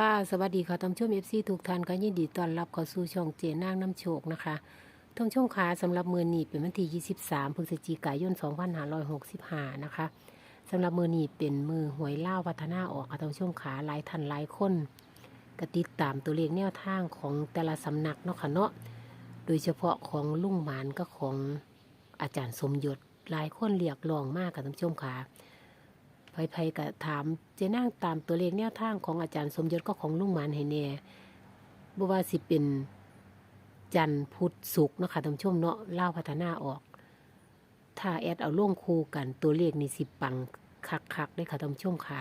ค่ะ สวัสดีค่ะท่านชมเอฟซีทุกท่านก็ยินดีต้อนรับเข้าสู่ช่องเจนางน้ำโชคนะคะท่านผู้ชมขาสำหรับมือหนีเป็นวันที่ 23พฤศจิกายน 2565 นะคะสำหรับมือหนีเป็นมือหวยเล่าวพัฒนาออกค่ะท่านผู้ชมขาหลายท่านหลายคนกติดตามตัวเลขแนวทางของแต่ละสำนักเนาะค่ะเนาะโดยเฉพาะของลุงหมานก็ของอาจารย์สมยศหลายคนเรียกร้องมากค่ะท่านชมขา ไผๆก็ถามเจนั่งตามตัวเลขแนวทางของอาจารย์สมยศก็ของลุงหมานให้แน่บ่ว่าสิเป็นจันทร์พุธศุกร์เนาะค่ะท่านผู้ชมเนาะเล่าพัฒนาออก ถ้าแอดเอาล่วงคู่กันตัวเลขนี่สิปังคักๆได้ค่ะท่านผู้ชมค่ะ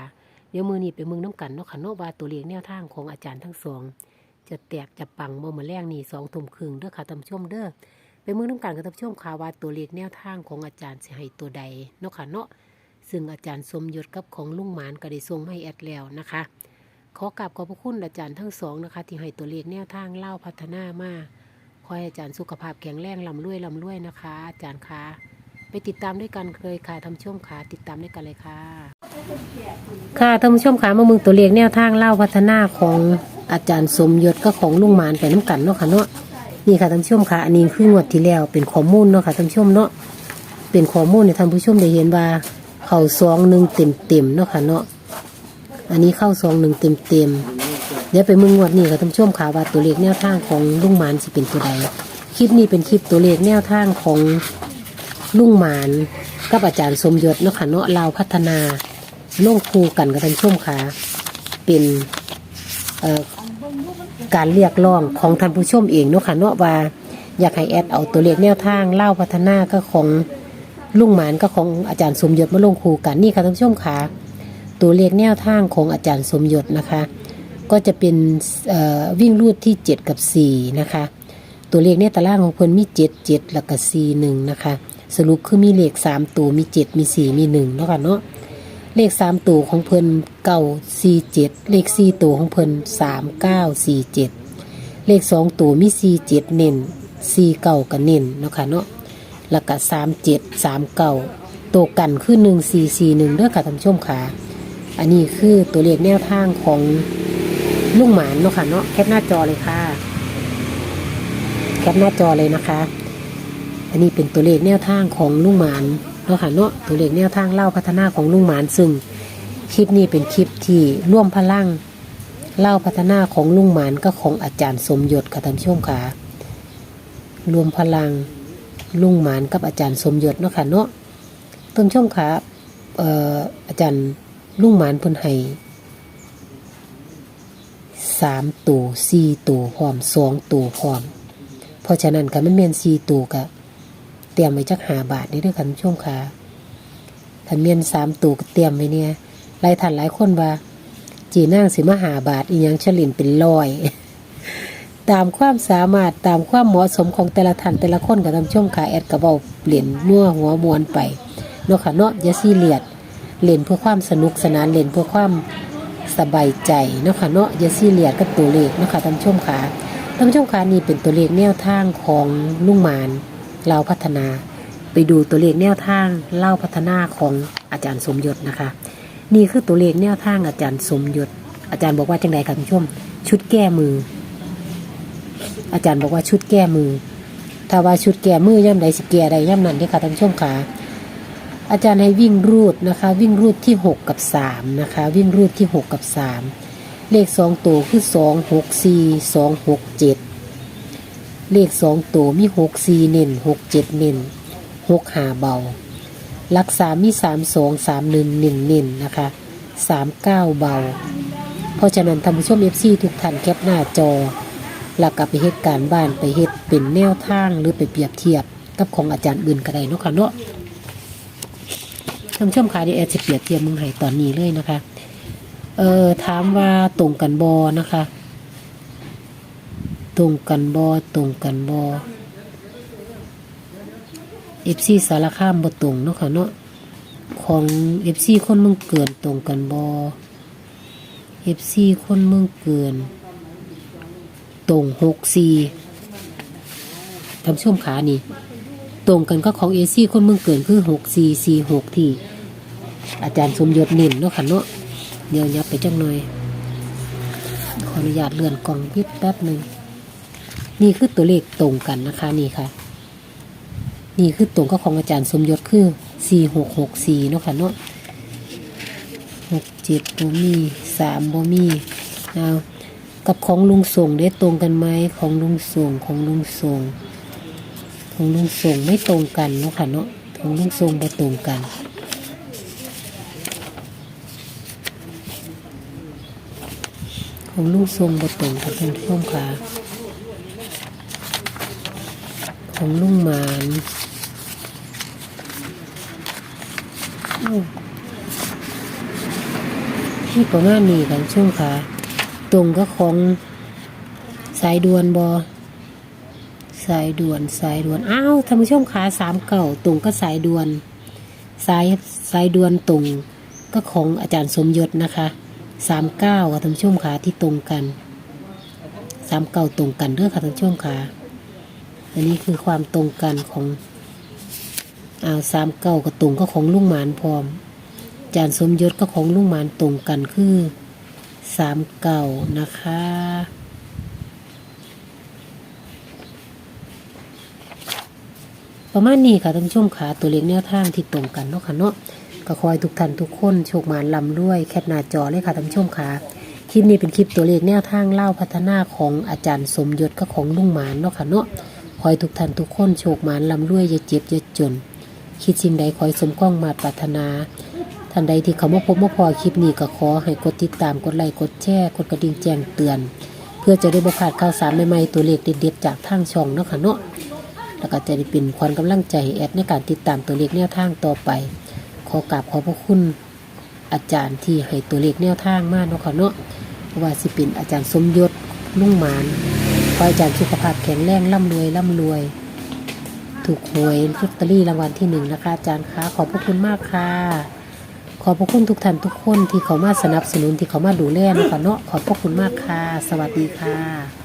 เดี๋ยวมือนี้ไปมืองน้ำกันเนาะค่ะเนาะว่าตัวเลขแนวทางของอาจารย์ทั้งสองจะแตกจะปังบ่มาแรงนี่สองทุ่มครึ่งเด้อค่ะท่านผู้ชมเด้อไปมืองน้ำกันกับท่านผู้ชมค่ะว่าตัวเลขแนวทางของอาจารย์สิให้ตัวใดเนาะค่ะเนาะ ซึ่งอาจารย์สมยศกับของลุงหมานก็ได้ส่งมาให้แอดแล้วนะคะ ขอกราบขอบพระคุณอาจารย์ทั้งสองนะคะ ที่ให้ตัวเลขแนวทางเล่าพัฒนามาขอให้อาจารย์สุขภาพแข็งแรงลำรวยลำรวยนะคะ อาจารย์คะไปติดตามด้วยกันเลยค่ะทำช่วงขาติดตามด้วยกันเลยค่ะ ค่ะท่านผู้ชมขามามึงตัวเลขแนวทางเล่าพัฒนาของอาจารย์สมยศก็ของลุงหมานไปน้ำกันเนาะค่ะเนาะนี่ค่ะท่านผู้ชมค่ะอันนี้คืองวดที่แล้วเป็นข้อมูลเนาะค่ะท่านผู้ชมเนาะเป็นข้อมูลในท่านผู้ชมได้เห็นว่า เข้าซองหนึ่งเต็มเต็มเนาะค่ะเนาะอันนี้เข้าซองหนึ่งเต็มเต็มเดี๋ยวไปมึงวดนี้ค่ะท่านผู้ชมขาว่าตัวเลขแนวทางของลุงหมานสิเป็นตัวใดคลิปนี้เป็นคลิปตัวเลขแนวทางของลุงหมานกับอาจารย์สมยศเนาะค่ะเนาะเราพัฒนาลงคูกันกับท่านผู้ชมค่ะเป็นเอ่อการเรียกร้องของท่านผู้ชมเองเนาะค่ะเนาะว่าอยากให้แอดเอาตัวเลขแนวทางเล่าพัฒนาก็ของ ลุงหมานก็ของอาจารย์สมยศมาลงครูกันนี่ค่ะท่านผู้ชมค่ะตัวเลขแนวทางของอาจารย์สมยศนะคะ ก็จะเป็นวิ่งรูดที่ 7 กับ 4 นะคะ ตัวเลขในตารางของเพิ่นมี 7 7 แล้วก็4 1 นะคะ สรุปคือมีเลข 3 ตัวมี 7 มี 4 มี1เนาะค่ะเนาะเลข 3 ตัวของเพิ่นเก้า4 7 เลข 4 ตัวของเพิ่น3 9 4 7 เลข 2 ตัวมี 4 7 เน้น4เก้าก็เน้นเนาะค่ะเนาะ แล้วก็สามเจ็ดสามเก้าตัวกันคือหนึ่งสี่สี่หนึ่งเด้อค่ะท่านผู้ชมค่ะ อันนี้คือตัวเลขแนวทางของลุงหมานเนาะค่ะเนาะแคปหน้าจอเลยค่ะ แคปหน้าจอเลยนะคะ อันนี้เป็นตัวเลขแนวทางของลุงหมานเนาะค่ะเนาะตัวเลขแนวทางเล่าพัฒนาของลุงหมานซึ่งคลิปนี้เป็นคลิปที่ร่วมพลังเล่าพัฒนาของลุงหมานก็ของอาจารย์สมยศค่ะท่านผู้ชมค่ะรวมพลัง ลุงหมานกับอาจารย์สมยศเนาะค่ะเนาะเต้นช่วงขาเอ่ออาจารย์ลุงหมานเพิ่นให้สามตัวสี่ตัวพร้อมสองตัวพร้อม เพราะฉะนั้นก็มันเมียนสี่ตัวก็เตรียมไว้จักหาบาทนี่ด้วยกันช่วงขาถ้าเมียนสามตัวก็เตรียมไว้เนี่ยหลายท่านหลายคนว่า จีนั่งสิมาหาบาทอีหยังเฉลินเป็นร้อย ตามความสามารถตามความเหมาะสมของแต่ละท่านแต่ละคนกับทำช่วงขาแอดกระเบาเปลี่ยนนัวหัวมวนไปเนาะค่ะเนาะยาซีเรียสเล่นเพื่อความสนุกสนานเล่นเพื่อความสบายใจเนาะค่ะเนาะยาซีเรียสกับตัวเลขเนาะค่ะท่านผู้ชมขาท่านผู้ชมขานี่เป็นตัวเลขแนวทางของลุงมานเราพัฒนา ไปดูตัวเลขแนวทางเล่าพัฒนาของอาจารย์สมยศนะคะ นี่คือตัวเลขแนวทางอาจารย์สมยศอาจารย์บอกว่าจังไดค่ะท่านผู้ชม ชุดแก้มือ อาจารย์บอกว่าชุดแก้มือ ถ้าว่าชุดแก้มือย่ำใดสิแก้ใดย่ำนั้นเด้อค่ะท่านผู้ชมค่ะอาจารย์ให้วิ่งรูดนะคะ วิ่งรูดที่หกกับสามนะคะ วิ่งรูดที่หกกับสามเลขสองตัวคือสองหกสี่สองหกเจ็ดเลขสองตัวมีหกสี่เน้นหกเจ็ดเน้นหกหาเบาหลักสามมีสามสองสามหนึ่งหนึ่งเนนนะคะสามเก้าเบา เพราะฉะนั้นท่านผู้ชมเอฟซีทุกท่านแคปหน้าจอ แล้วก็ไปเฮ็ดการบ้านไปเฮ็ดเป็นแนวทางหรือไปเปรียบเทียบกับของอาจารย์อื่นก็ได้เนาะค่ะเนาะท่านผู้ชมค่ะเดี๋ยวแอดจะเปรียบเทียบมึงให้ตอนนี้เลยนะคะ เอ่อถามว่าตรงกันบอนะคะ ตรงกันบอตรงกันบอเอฟซีสารคามบ่ตรงเนาะค่ะเนาะของเอฟซีคนมืองเกินตรงกันบอเอฟซีคนมืองเกิน ตรงหกสี่ทำช่วมขานี่ ตรงกันก็ของเอซี่คนเมืองเกินคือหกสี่สี่หกที่ อาจารย์สมยศเน้นเนาะค่ะเนาะเดี๋ยวยับไปจังหน่อยออนุญาตเลื่อนกล่องพิดแป๊บหนึ่งนี่คือตัวเลขตรงกันนะคะนี่ค่ะ นี่คือตรงกับของอาจารย์สมยศคือสี่หกหกสี่เนาะค่ะเนาะหกเจ็ดบ่มีสามบ่มีเอา กับของลุงส่งได้ตรงกันไหมของลุงส่งของลุงส่ง ของลุงส่งไม่ตรงกันเนาะค่ะเนาะของลุงส่งไม่ตรงกันของลุงทรงบตรงกับท่านผู้ชมค่ะของลุงหมานอ้าวที่ประมาณนี้กันช่วงค่ะ ตรงก็ของสายด่วนบอสายด่วนสายด่วนอ้าวท่านผู้ชมค่ะสามเก่าตรงก็สายด่วน สายสายด่วนตรงก็ของอาจารย์สมยศนะคะสามเก้าท่านผู้ชมค่ะที่ตรงกันสามเก้าตรงกันเด้อค่ะท่านผู้ชมค่ะอันนี้คือความตรงกันของอ่าสามเก้ากับตรงก็ของลุงหมานพร้อมอาจารย์สมยศก็ของลุงหมานตรงกันคือ สามเก่านะคะ ประมาณนี้ค่ะท่านผู้ชมค่ะตัวเลขแนวทางที่ตรงกันเนาะค่ะเนาะก็คอยทุกท่านทุกคนโชคหมานลำด้วยแคปหน้าจอเลยค่ะท่านผู้ชมค่ะคลิปนี้เป็นคลิปตัวเลขแนวทางเล่าพัฒนาของอาจารย์สมยศก็ของลุงหมานเนาะค่ะเนาะคอยทุกท่านทุกคนโชคหมานลำด้วยอย่าเจ็บอย่าจน คิดสิ่งใดขอให้สมก้องมาปรารถนา ท่านใดที่เขามาพบมาพอคลิปนี้ก็ขอให้กดติดตามกดไลค์กดแชร์กดกระดิ่งแจ้งเตือน เพื่อจะได้บ่พลาดข่าวสารใหม่ๆตัวเลขเด็ดๆจากทางช่องเนาะค่ะเนาะแล้วก็จะได้เป็นความกำลังใจแอดในการติดตามตัวเลขแนวทางต่อไป ขอกราบขอบพระคุณ อาจารย์ที่ให้ตัวเลขแนวทางมากเนาะค่ะเนาะบ่ว่าสิเป็นอาจารย์สมยศลุ่งหมานขออาจารย์สุขภาพแข็งแรงร่ำรวยร่ำรวย ถูกหวยลอตเตอรี่รางวัลที่หนึ่งนะคะ อาจารย์คะขอบพระคุณมากค่ะ ขอบพระคุณทุกท่านทุกคนที่เขามาสนับสนุนที่เขามาดูแลนะคะเนาะขอบพระคุณมากค่ะ สวัสดีค่ะ